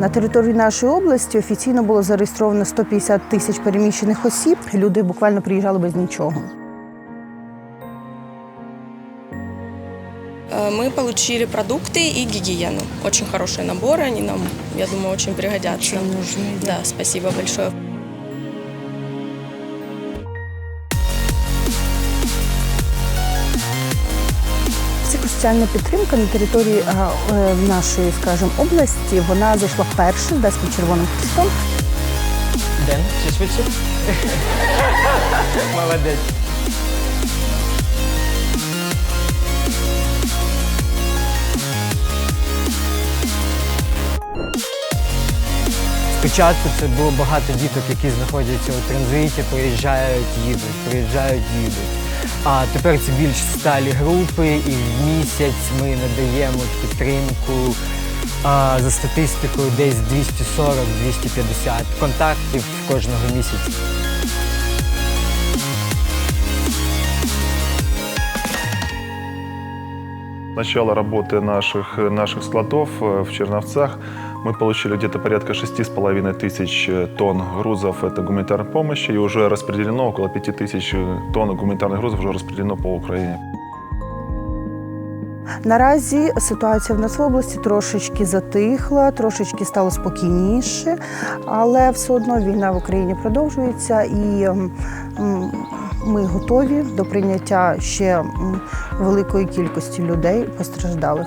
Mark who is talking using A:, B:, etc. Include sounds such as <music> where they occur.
A: На території нашої області офіційно було зареєстровано 150 тисяч переміщених осіб. Люди буквально приїжджали без нічого.
B: Э, Мы получили продукты и гигиену. Очень хорошие наборы, они нам, я думаю, очень пригодятся.
A: Очень нужны,
B: Да, спасибо большое.
A: Психосоціальна підтримка на території е, нашої, скажімо, області вона зайшла вперше з Даським Червоним Хрестом.
C: Ден, чи швидше? <laughs> Молодець. Спочатку це було багато діток, які знаходяться у транзиті, приїжджають, їдуть, приїжджають, їдуть. А тепер це більш сталі групи, і в місяць ми надаємо підтримку а, за статистикою десь 240-250 контактів кожного місяця.
D: Начало работы наших, наших складов э, в Черновцах мы получили где-то порядка 6,5 тысяч тонн грузов это гуманитарной помощи, и уже распределено около 5 тысяч тонн гуманитарных грузов уже распределено по Украине.
A: Наразі ситуація в нас в області трошечки затихла, трошечки стало спокійніше, але все одно війна в Україні продовжується і м, м, ми готові до прийняття ще м, великої кількості людей постраждалих.